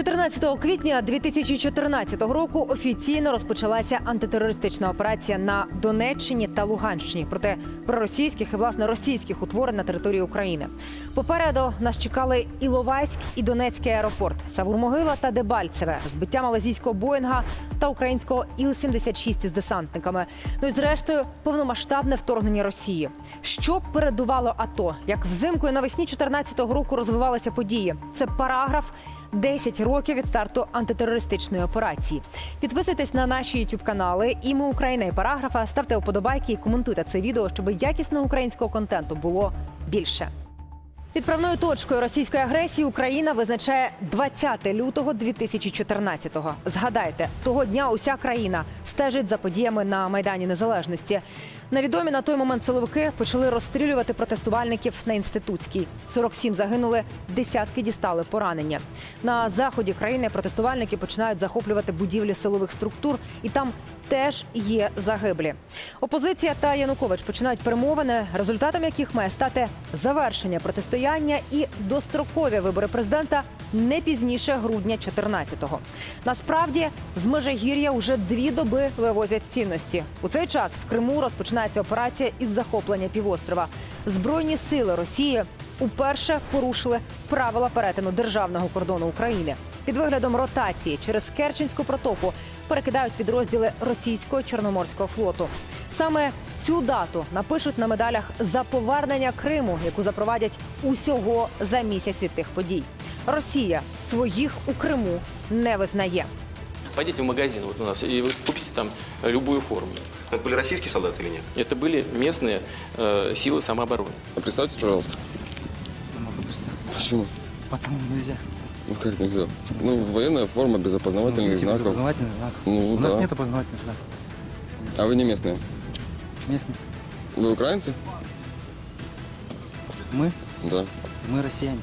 14 квітня 2014 року офіційно розпочалася антитерористична операція на Донеччині та Луганщині проти проросійських і власне російських утворень на території України. Попереду нас чекали Іловайськ і Донецький аеропорт, Савурмогила та Дебальцеве, збиття малазійського Боїнга та українського Іл-76 із десантниками. Ну і зрештою повномасштабне вторгнення Росії. Що передувало АТО? Як взимку і навесні 14-го року розвивалися події? Це параграф 10 років від старту антитерористичної операції. Підписуйтесь на наші youtube канали і ми Україна і параграфа. Ставте вподобайки і коментуйте це відео, щоб якісного українського контенту було більше. Відправною точкою російської агресії Україна визначає 20 лютого 2014-го. Згадайте, того дня уся країна стежить за подіями на майдані Незалежності. Невідомі на той момент силовики почали розстрілювати протестувальників на інститутській. 47 загинули, десятки дістали поранення. На заході країни протестувальники починають захоплювати будівлі силових структур, і там теж є загиблі. Опозиція та Янукович починають перемовини, результатом яких має стати завершення протистояння і дострокові вибори президента не пізніше грудня 14-го. Насправді з Межигір'я уже дві доби вивозять цінності. У цей час в Криму розпочинається операція із захоплення півострова. Збройні сили Росії уперше порушили правила перетину державного кордону України. Під виглядом ротації через Керченську протоку перекидають підрозділи російського чорноморського флоту. Саме цю дату напишуть на медалях за повернення Криму, яку запровадять усього за місяць від тих подій. Росія своїх у Криму не визнає. Пойдите в магазин у нас, и вы купите там любую форму. Это были российские солдаты или нет? Это были местные э, силы самообороны. А Представьтесь, пожалуйста. Не могу представить. Почему? Потому нельзя. Ну как нельзя? Ну, военная форма без опознавательных Ну, типа знаков. Опознавательных знаков. Ну, У нас да. нет опознавательных знаков. А вы не местные? Местных. Вы украинцы? Мы? Да. Мы россияне.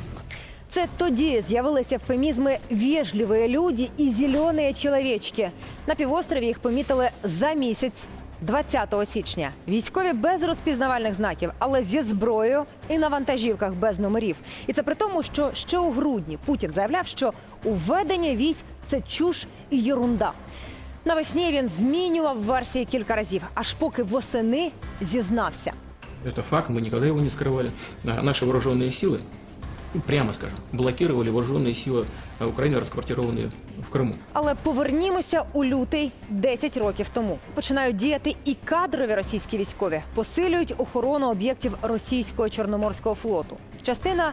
Це тоді з'явилися ефемізми «вежливі люди» і «зелені чоловічки». На півострові їх помітили за місяць. 20 січня військові без розпізнавальних знаків, але зі зброєю і на вантажівках без номерів. І це при тому, що ще у грудні Путін заявляв, що уведення військ це чуш і єрунда. Навесні він змінював версії кілька разів, аж поки восени зізнався. Это факт, мы никогда его не скрывали. А Наши вооруженные силы, ну, прямо скажем, блокировали вооруженные силы э, Украины, расквартированные в Крыму. Але повернімося у лютий 10 років тому. Починають діяти і кадрові російські військові посилюють охорону об'єктів російського чорноморського флоту. Частина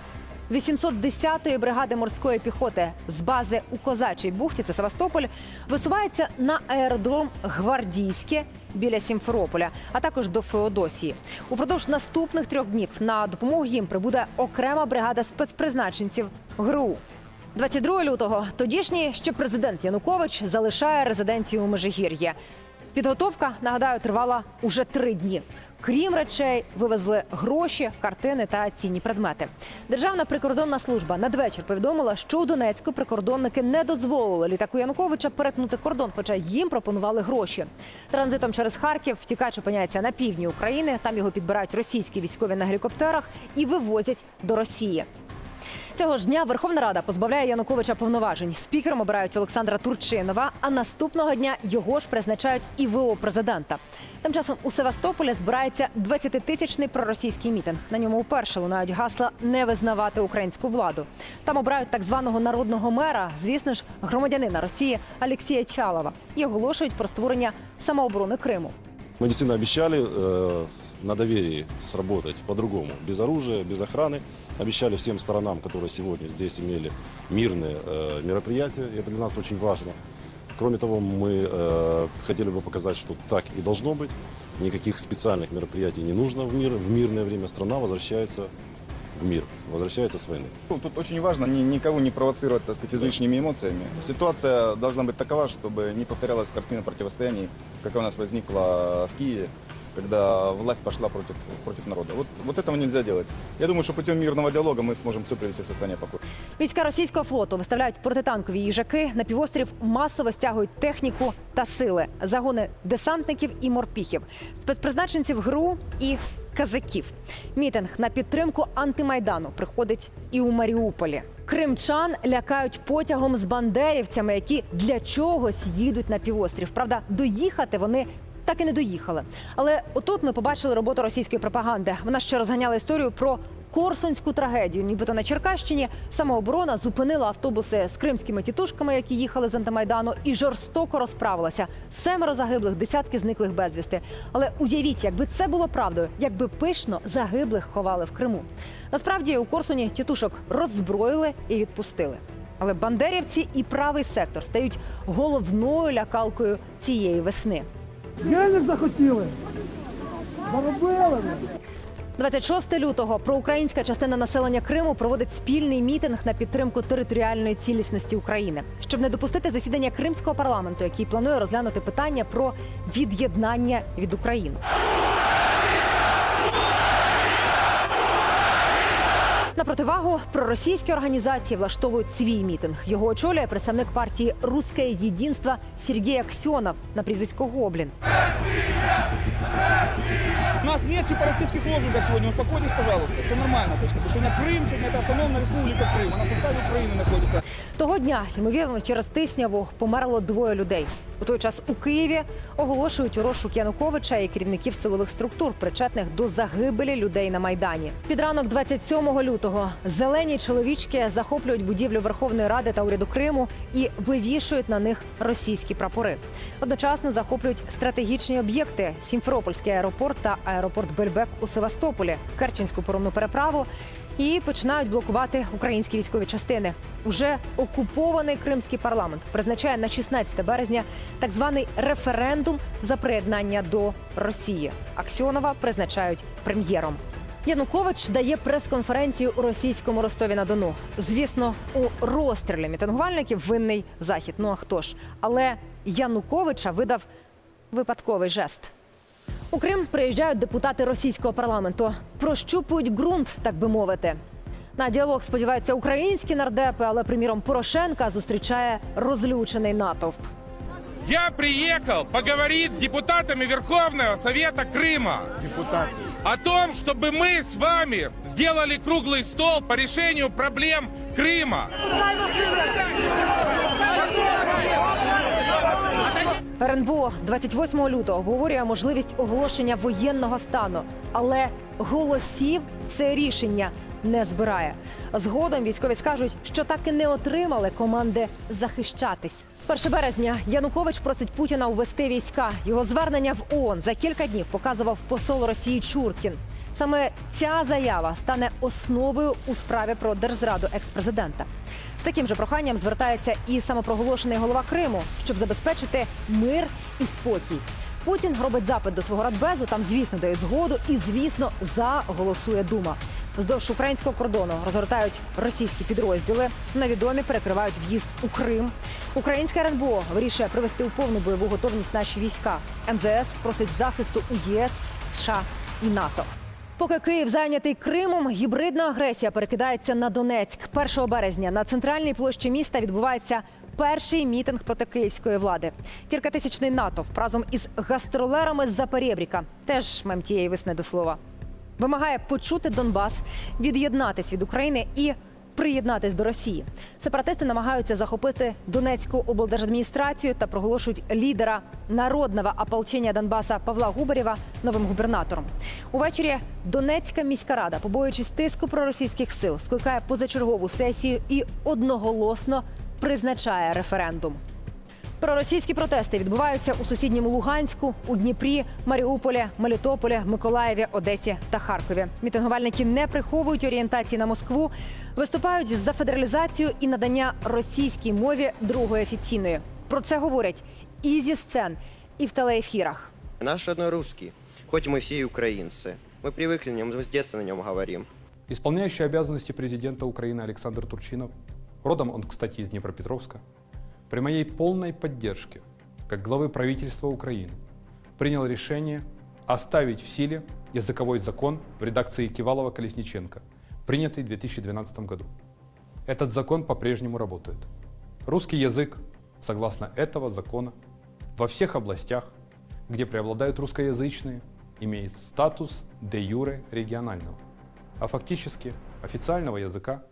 810-ї бригади морської піхоти з бази у Козачій бухті, це Севастополь, висувається на аеродром Гвардійське біля Сімферополя, а також до Феодосії. Упродовж наступних трьох днів на допомогу їм прибуде окрема бригада спецпризначенців ГРУ. 22 лютого тодішній ще президент Янукович залишає резиденцію у Межигір'ї. Підготовка, нагадаю, тривала уже три дні. Крім речей, вивезли гроші, картини та цінні предмети. Державна прикордонна служба надвечір повідомила, що у Донецьку прикордонники не дозволили літаку Януковича перетнути кордон, хоча їм пропонували гроші. Транзитом через Харків втікач опиняється на півдні України. Там його підбирають російські військові на гелікоптерах і вивозять до Росії. Цього ж дня Верховна Рада позбавляє Януковича повноважень. Спікером обирають Олександра Турчинова, а наступного дня його ж призначають і ВО президента. Тим часом у Севастополі збирається 20-тисячний проросійський мітинг. На ньому вперше лунають гасла не визнавати українську владу. Там обирають так званого народного мера, звісно ж, громадянина Росії Алексія Чалова, і оголошують про створення самооборони Криму. Мы действительно обещали э, на доверии сработать по-другому, без оружия, без охраны. Обещали всем сторонам, которые сегодня здесь имели мирные э, мероприятия. И это для нас очень важно. Кроме того, мы э, хотели бы показать, что так и должно быть. Никаких специальных мероприятий не нужно в мир. В мирное время страна возвращается в мир, возвращается с войны. Ну, Тут очень важно ни- никого не провоцировать, так сказать, излишними эмоциями. Ситуация должна быть такова, чтобы не повторялась картина противостояний, какая у нас возникла в Киеве, когда власть пошла против, против народа. Вот, вот этого нельзя делать. Я думаю, что путем мирного диалога мы сможем все привести в состояние покоя. Війська російського флоту виставляють протитанкові їжаки. На півострів масово стягують техніку та сили, загони десантників і морпіхів, спецпризначенців ГРУ і казаків. Мітинг на підтримку антимайдану приходить і у Маріуполі. Кримчан лякають потягом з бандерівцями, які для чогось їдуть на півострів. Правда, доїхати вони. Так і не доїхали. Але отут ми побачили роботу російської пропаганди. Вона ще розганяла історію про Корсунську трагедію. Нібито на Черкащині самооборона зупинила автобуси з кримськими тітушками, які їхали з антимайдану, і жорстоко розправилася. Семеро загиблих, десятки зниклих безвісти. Але уявіть, якби це було правдою, якби пишно загиблих ховали в Криму. Насправді у Корсуні тітушок роззброїли і відпустили. Але бандерівці і правий сектор стають головною лякалкою цієї весни. Денег захотіли. Заробили. 26 лютого проукраїнська частина населення Криму проводить спільний мітинг на підтримку територіальної цілісності України, щоб не допустити засідання кримського парламенту, який планує розглянути питання про від'єднання від України. На противагу проросійські організації влаштовують свій мітинг. Його очолює представник партії Руське єдинство Сергій Аксьонов на прізвисько Гоблін. У нас нет сепаратистских лозунгов сегодня. Успокойтесь, пожалуйста. Все нормально. То есть, как бы, сегодня Крым, сегодня это автономная республика Крым. Она в составе Украины находится. Того дня, ймовірно, через тисняву померло двоє людей. У той час у Києві оголошують розшук Януковича і керівників силових структур, причетних до загибелі людей на майдані. Під ранок 27 лютого зелені чоловічки захоплюють будівлю Верховної Ради та уряду Криму і вивішують на них російські прапори. Одночасно захоплюють стратегічні об'єкти: Сімферопольський аеропорт та аеропорт Бельбек у Севастополі, Керченську поромну переправу. І починають блокувати українські військові частини. Уже окупований кримський парламент призначає на 16 березня так званий референдум за приєднання до Росії. Аксьонова призначають прем'єром. Янукович дає прес-конференцію у російському Ростові на Дону. Звісно, у розстрілі мітингувальників винний захід. Ну а хто ж? Але Януковича видав випадковий жест. У Крим приїжджають депутати російського парламенту, прощупують ґрунт, так би мовити. На діалог сподіваються українські нардепи, але приміром Порошенка зустрічає розлючений натовп. Я приехал поговорить с депутатами Верховного Совета Крыма. О том, чтобы мы с вами сделали круглый стол по решению проблем Крыма. РНБО 28 лютого обговорює можливість оголошення воєнного стану, але голосів це рішення не збирає. Згодом військові скажуть, що так і не отримали команди захищатись. 1 березня Янукович просить Путіна увести війська. Його звернення в ООН за кілька днів показував посол Росії Чуркін. Саме ця заява стане основою у справі про держзраду експрезидента. З таким же проханням звертається і самопроголошений голова Криму, щоб забезпечити мир і спокій. Путін робить запит до свого радбезу. Там, звісно, дають згоду, і звісно, за голосує дума. Вздовж українського кордону розгортають російські підрозділи. Невідомі перекривають в'їзд у Крим. Українське РНБО вирішує привести у повну бойову готовність наші війська. МЗС просить захисту у ЄС, США і НАТО. Поки Київ зайнятий Кримом, гібридна агресія перекидається на Донецьк. 1 березня на центральній площі міста відбувається перший мітинг проти київської влади. Кількатисячний натовп разом із гастролерами з Запорєбріка. Теж мем тієї весни до слова. Вимагає почути Донбас, від'єднатись від України і приєднатись до Росії. Сепаратисти намагаються захопити Донецьку облдержадміністрацію та проголошують лідера народного ополчення Донбаса Павла Губарєва новим губернатором. Увечері Донецька міська рада, побоюючись тиску проросійських сил, скликає позачергову сесію і одноголосно призначає референдум. Проросійські протести відбуваються у сусідньому Луганську, у Дніпрі, Маріуполі, Мелітополі, Миколаєві, Одесі та Харкові. Мітингувальники не приховують орієнтації на Москву, виступають за федералізацію і надання російській мові другої офіційної. Про це говорять і зі сцен, і в телеефірах. Наш родной русский, хоть мы все и украинцы. Мы привыкли на нем, мы с детства на нем говорим. Исполняющий обязанности президента Украины Александр Турчинов, родом он, кстати, из Днепропетровска, При моей полной поддержке, как главы правительства Украины, принял решение оставить в силе языковой закон в редакции Кивалова-Колесниченко, принятый в 2012 году. Этот закон по-прежнему работает. Русский язык, согласно этого закона, во всех областях, где преобладают русскоязычные, имеет статус де юре регионального, а фактически официального языка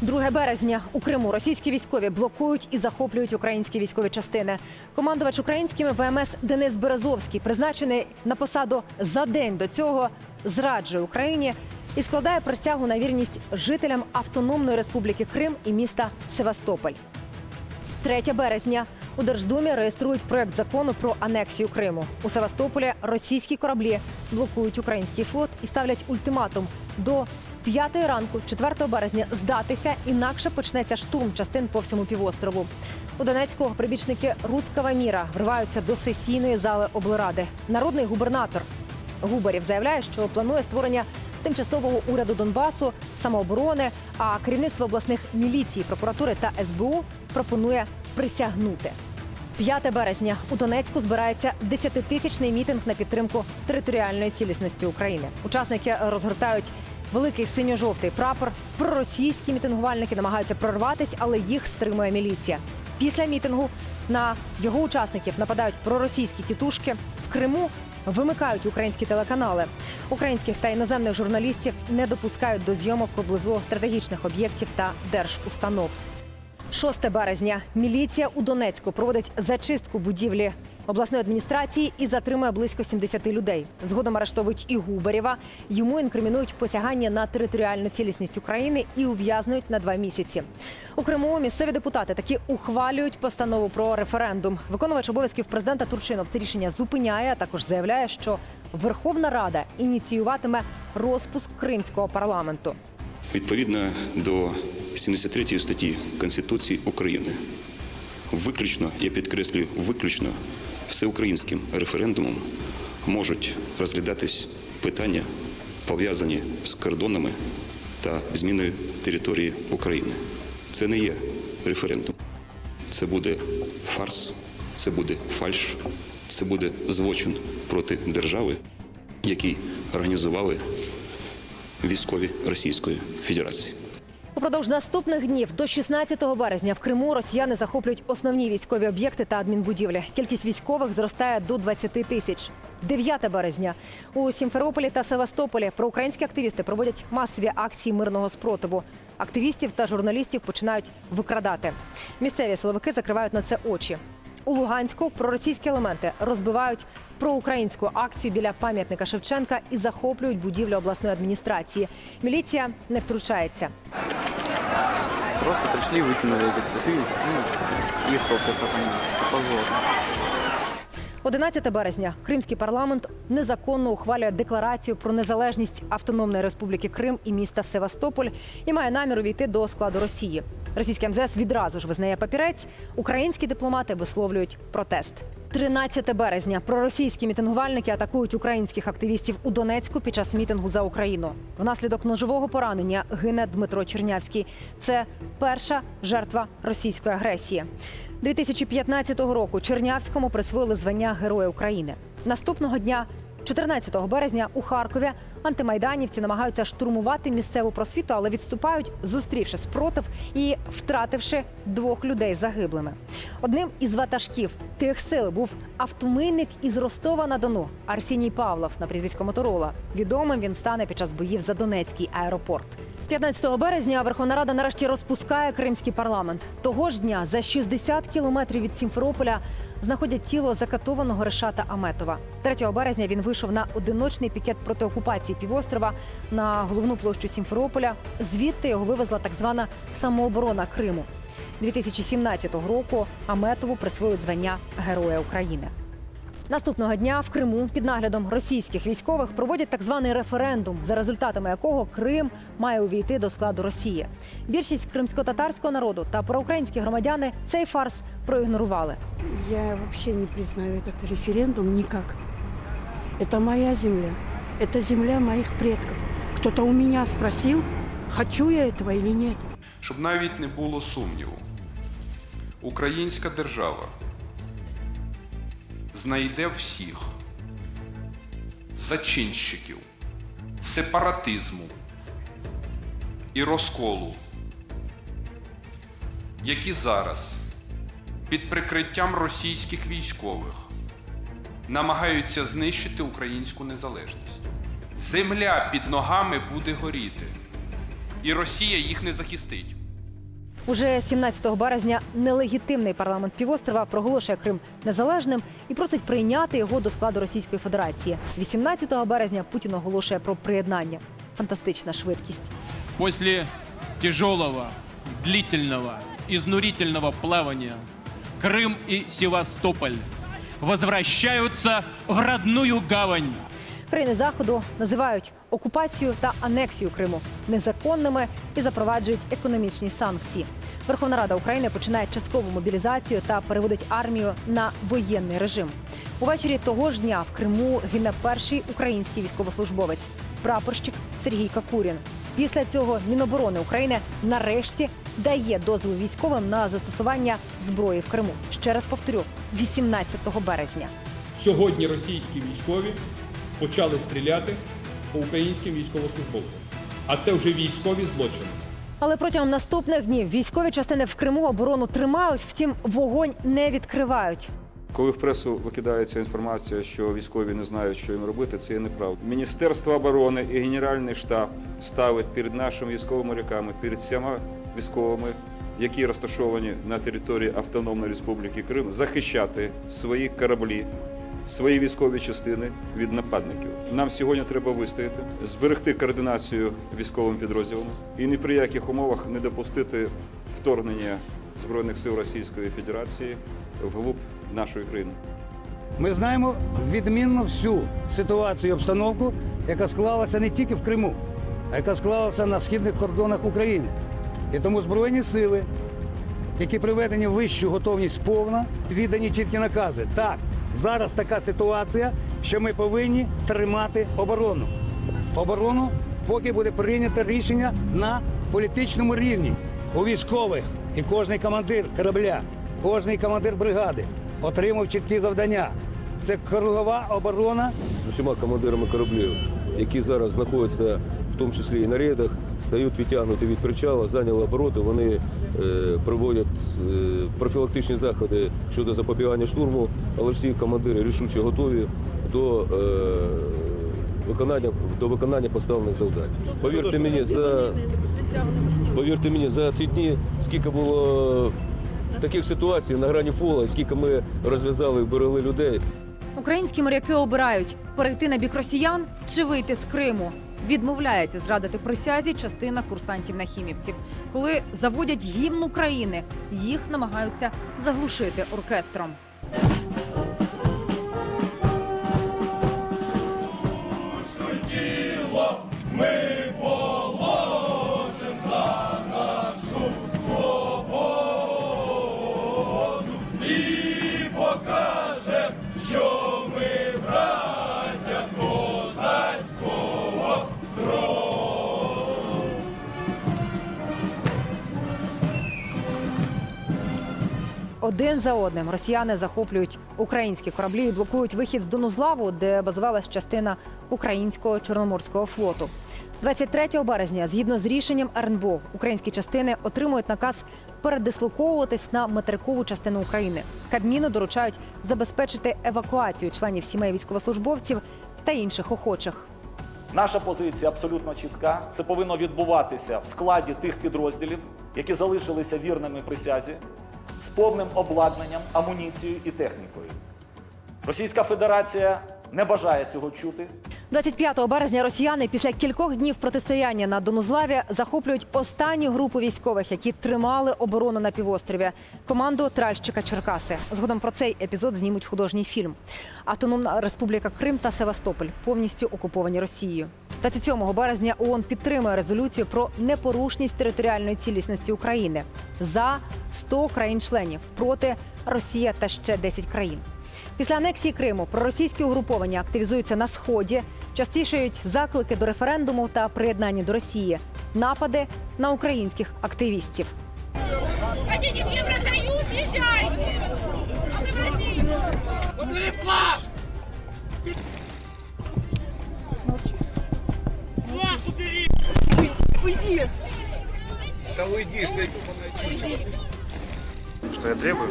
2 березня у Криму російські військові блокують і захоплюють українські військові частини. Командувач українськими ВМС Денис Березовський, призначений на посаду за день до цього, зраджує Україні і складає присягу на вірність жителям Автономної Республіки Крим і міста Севастополь. 3 березня у Держдумі реєструють проект закону про анексію Криму. У Севастополі російські кораблі блокують український флот і ставлять ультиматум до 5 ранку, 4 березня, здатися, інакше почнеться штурм частин по всьому півострову. У Донецьку прибічники Рускава міра вриваються до сесійної зали облради. Народний губернатор Губарів заявляє, що планує створення тимчасового уряду Донбасу, самооборони. А керівництво обласних міліцій, прокуратури та СБУ пропонує присягнути. 5 березня у Донецьку збирається 10-тисячний мітинг на підтримку територіальної цілісності України. Учасники розгортають великий синьо-жовтий прапор. Проросійські мітингувальники намагаються прорватися, але їх стримує міліція. Після мітингу на його учасників нападають проросійські тітушки. В Криму вимикають українські телеканали. Українських та іноземних журналістів не допускають до зйомок поблизу стратегічних об'єктів та держустанов. 6 березня міліція у Донецьку проводить зачистку будівлі обласної адміністрації і затримує близько 70 людей. Згодом арештовують і Губарєва. Йому інкримінують посягання на територіальну цілісність України і ув'язнують на два місяці. У Криму місцеві депутати таки ухвалюють постанову про референдум. Виконувач обов'язків президента Турчинов це рішення зупиняє, а також заявляє, що Верховна Рада ініціюватиме розпуск кримського парламенту. Відповідно до 73 статті Конституції України, виключно, я підкреслюю, виключно всеукраїнським референдумом можуть розглядатись питання, пов'язані з кордонами та зміною території України. Це не є референдум. Це буде фарс, це буде фальш, це буде злочин проти держави, який організували військові Російської Федерації. Упродовж наступних днів до 16 березня в Криму росіяни захоплюють основні військові об'єкти та адмінбудівлі. Кількість військових зростає до 20 тисяч. 9 березня у Сімферополі та Севастополі проукраїнські активісти проводять масові акції мирного спротиву. Активістів та журналістів починають викрадати. Місцеві силовики закривають на це очі. У Луганську проросійські елементи розбивають проукраїнську акцію біля пам'ятника Шевченка і захоплюють будівлю обласної адміністрації. Міліція не втручається. Просто пришли, выкинули эти цветы, ну, их толкаться там позор. 11 березня Кримський парламент незаконно ухвалює декларацію про незалежність Автономної Республіки Крим і міста Севастополь і має намір увійти до складу Росії. Російське МЗС відразу ж визнає папірець. Українські дипломати висловлюють протест. 13 березня проросійські мітингувальники атакують українських активістів у Донецьку під час мітингу за Україну. Внаслідок ножового поранення гине Дмитро Чернявський. Це перша жертва російської агресії. 2015 року Чернявському присвоїли звання Героя України. Наступного дня, 14 березня, у Харкові антимайданівці намагаються штурмувати місцеву просвіту, але відступають, зустрівши спротив і втративши двох людей загиблими. Одним із ватажків тих сил був автомийник із Ростова на Дону Арсіній Павлов на прізвисько Моторола. Відомим він стане під час боїв за Донецький аеропорт. 15 березня Верховна Рада нарешті розпускає кримський парламент. Того ж дня за 60 кілометрів від Сімферополя знаходять тіло закатованого Решата Аметова. 3 березня він вийшов на одиночний пікет проти окупації півострова на головну площу Сімферополя. Звідти його вивезла так звана самооборона Криму. 2017 року Аметову присвоюють звання Героя України. Наступного дня в Криму під наглядом російських військових проводять так званий референдум, за результатами якого Крим має увійти до складу Росії. Більшість кримсько-татарського народу та проукраїнські громадяни цей фарс проігнорували. Я вообще не признаю этот референдум никак. Это моя земля. Это земля моих предков. Кто-то у меня спросил, хочу я этого или нет. Щоб навіть не було сумніву, українська держава знайде всіх зачинщиків сепаратизму і розколу, які зараз під прикриттям російських військових намагаються знищити українську незалежність. Земля під ногами буде горіти. і Росія їх не захистить. Уже 17 березня нелегітимний парламент півострова проголошує Крим незалежним і просить прийняти його до складу Російської Федерації. 18 березня Путін оголошує про приєднання. Фантастична швидкість. После тяжелого, длительного, изнурительного плавания Крым и Севастополь возвращаются в родную гавань. Країни заходу називають окупацію та анексію Криму незаконними і запроваджують економічні санкції. Верховна Рада України починає часткову мобілізацію та переводить армію на воєнний режим. Увечері того ж дня в Криму гине перший український військовослужбовець прапорщик Сергій Какурін. Після цього Міноборони України нарешті дає дозвіл військовим на застосування зброї в Криму. Ще раз повторю, 18 березня. Сьогодні російські військові почали стріляти по українським військовослужбовцям. А це вже військові злочини. Але протягом наступних днів військові частини в Криму оборону тримають, втім вогонь не відкривають. Коли в пресу викидається інформація, що військові не знають, що їм робити, це є неправда. Міністерство оборони і Генеральний штаб ставить перед нашими військовими моряками, перед всіма військовими, які розташовані на території Автономної Республіки Крим, захищати свої кораблі, свої військові частини від нападників. Нам сьогодні треба вистояти, зберегти координацію військовим підрозділами і ні при яких умовах не допустити вторгнення Збройних сил Російської Федерації вглуб нашої країни. Ми знаємо відмінно всю ситуацію і обстановку, яка склалася не тільки в Криму, а яка склалася на східних кордонах України. І тому Збройні сили, які приведені в вищу готовність повна, віддані чіткі накази. Так, зараз така ситуація, що ми повинні тримати оборону. Оборону, поки буде прийнято рішення на політичному рівні у військових. І кожний командир корабля, кожний командир бригади отримав чіткі завдання. Це кругова оборона З усіма командирами кораблів, які зараз знаходяться в тому числі і на рейдах, стають відтягнуті від причала, зайняли обороти. Вони е, проводять е, профілактичні заходи щодо запобігання штурму, але всі командири рішуче готові до е, виконання до виконання поставлених завдань. Повірте мені, за повірте мені, за ці дні скільки було таких ситуацій на грані фола, скільки ми розв'язали, вберегли людей. Українські моряки обирають перейти на бік росіян чи вийти з Криму. Відмовляється зрадити присязі частина курсантів нахімівців. Коли заводять гімн України, їх намагаються заглушити оркестром. Один за одним росіяни захоплюють українські кораблі і блокують вихід з Донузлаву, де базувалась частина українського чорноморського флоту. 23 березня, згідно з рішенням РНБО, українські частини отримують наказ передислоковуватись на материкову частину України. Кабміну доручають забезпечити евакуацію членів сімей військовослужбовців та інших охочих. Наша позиція абсолютно чітка. Це повинно відбуватися в складі тих підрозділів, які залишилися вірними присязі, з повним обладнанням, амуніцією і технікою. Російська Федерація не бажає цього чути. 25 березня росіяни після кількох днів протистояння на Донузлаві захоплюють останню групу військових, які тримали оборону на півострові. Команду тральщика Черкаси. Згодом про цей епізод знімуть художній фільм. Автономна Республіка Крим та Севастополь повністю окуповані Росією. 27 березня ООН підтримує резолюцію про непорушність територіальної цілісності України за 100 країн-членів проти Росія та ще 10 країн. Після анексії Криму проросійські угруповання активізуються на сході, частішають заклики до референдуму та приєднання до Росії, напади на українських активістів. Хотите в Евросоюз? Езжайте! А мы в Россию! Что я требую?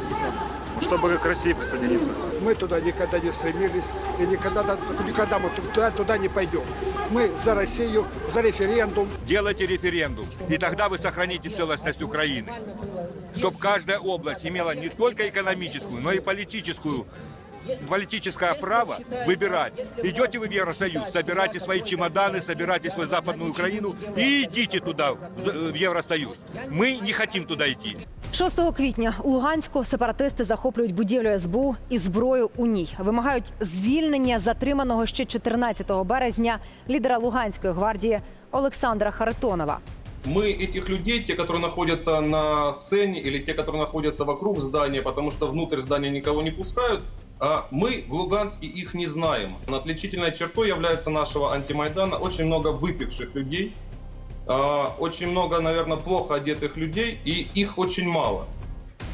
чтобы к России присоединиться. Мы туда никогда не стремились и никогда, никогда мы туда, туда не пойдем. Мы за Россию, за референдум. Делайте референдум, и тогда вы сохраните целостность Украины. Чтобы каждая область имела не только экономическую, но и политическую политическое право выбирать. Идете вы в Евросоюз, собирайте свои чемоданы, собирайте свою Западную Украину и идите туда, в в Евросоюз. Мы не хотим туда идти. 6 квітня у Луганську сепаратисти захоплюють будівлю СБУ і зброю у ній. Вимагають звільнення затриманого ще 14 березня лідера Луганської гвардії Олександра Харитонова. Мы этих людей, те, которые находятся на сцене или те, которые находятся вокруг здания, потому что внутрь здания никого не пускают, а мы в Луганске их не знаем. Отличительной чертой является нашего антимайдана очень много выпивших людей, а, очень много, наверное, плохо одетых людей, и их очень мало.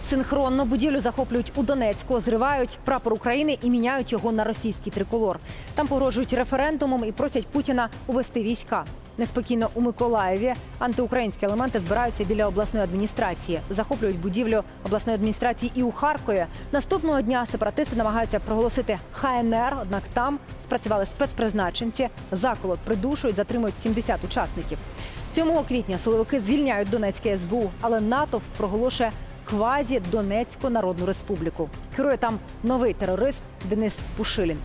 Синхронно будівлю захоплюють у Донецьку, зривають прапор України і міняють його на російський триколор. Там погрожують референдумом і просять Путіна увести війська. Неспокійно у Миколаєві антиукраїнські елементи збираються біля обласної адміністрації, захоплюють будівлю обласної адміністрації і у Харкові. Наступного дня сепаратисти намагаються проголосити ХНР, однак там спрацювали спецпризначенці. Заколот придушують, затримують 70 учасників. 7 квітня силовики звільняють Донецьке СБУ, але натовп проголошує квазі Донецьку Народну Республіку. Керує там новий терорист Денис Пушилін.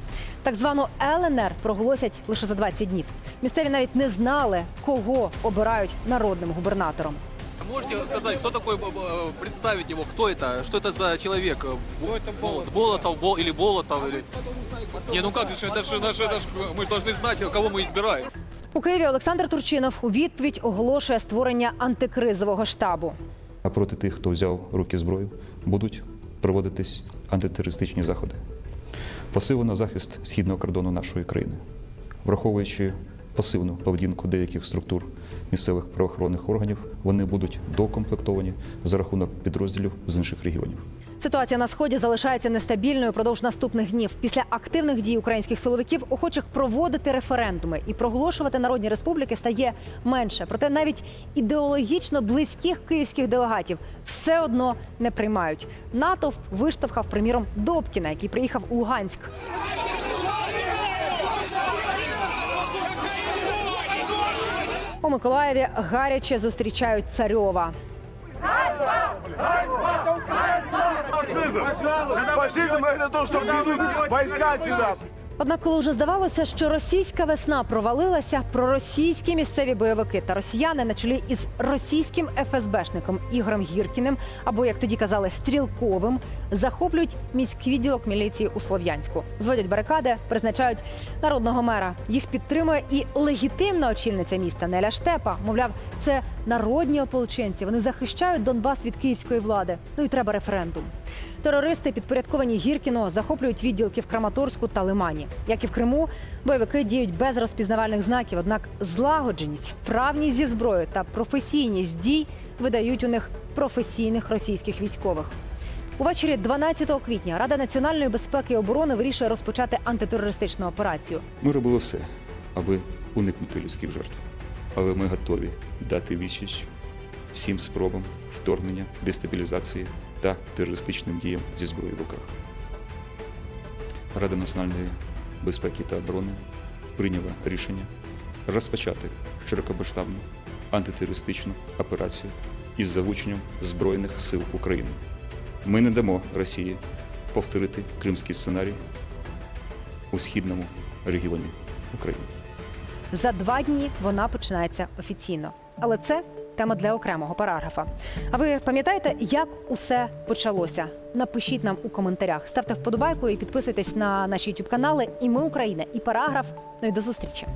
Так звану ЛНР проголосять лише за 20 днів. Місцеві навіть не знали, кого обирають народним губернатором. Можете рассказать, кто такой, э, э, представить его, кто это, что это за человек? Болотов. Болотов Бол- или Болотов? Или... Не, ну как же, это же, это же, это же, мы же должны знать, кого мы избираем. У Києві Олександр Турчинов у відповідь оголошує створення антикризового штабу. А проти тих, хто взяв руки зброю, будуть проводитись антитерористичні заходи. Посилено захист східного кордону нашої країни, враховуючи пасивну поведінку деяких структур місцевих правоохоронних органів, вони будуть докомплектовані за рахунок підрозділів з інших регіонів. Ситуація на сході залишається нестабільною продовж наступних днів. Після активних дій українських силовиків, охочих проводити референдуми і проголошувати народні республіки стає менше. Проте навіть ідеологічно близьких київських делегатів все одно не приймають. Натовп виштовхав приміром Добкіна, який приїхав у Луганськ. У Миколаєві гаряче зустрічають царьова. Фашизм это то, что придут войска сюда. Однак, коли вже здавалося, що російська весна провалилася, проросійські місцеві бойовики та росіяни на чолі із російським ФСБшником Ігорем Гіркіним, або як тоді казали, стрілковим, захоплюють міський відділок міліції у Слов'янську, зводять барикади, призначають народного мера. Їх підтримує і легітимна очільниця міста Неля Штепа. Мовляв, це народні ополченці. Вони захищають Донбас від київської влади. Ну і треба референдум. Терористи, підпорядковані Гіркіну, захоплюють відділки в Краматорську та Лимані. Як і в Криму, бойовики діють без розпізнавальних знаків. Однак злагодженість, вправність зі зброєю та професійність дій видають у них професійних російських військових. Увечері 12 квітня Рада національної безпеки і оборони вирішує розпочати антитерористичну операцію. Ми робили все, аби уникнути людських жертв. Але ми готові дати відсіч всім спробам вторгнення, дестабілізації та терористичним діям зі зброєю в руках. Рада національної безпеки та оборони прийняла рішення розпочати широкомасштабну антитерористичну операцію із залученням Збройних сил України. Ми не дамо Росії повторити кримський сценарій у східному регіоні України. За два дні вона починається офіційно. Але це тема для окремого параграфа. А ви пам'ятаєте, як усе почалося? Напишіть нам у коментарях, ставте вподобайку і підписуйтесь на наші youtube канали. І ми Україна, і параграф. Ну і до зустрічі.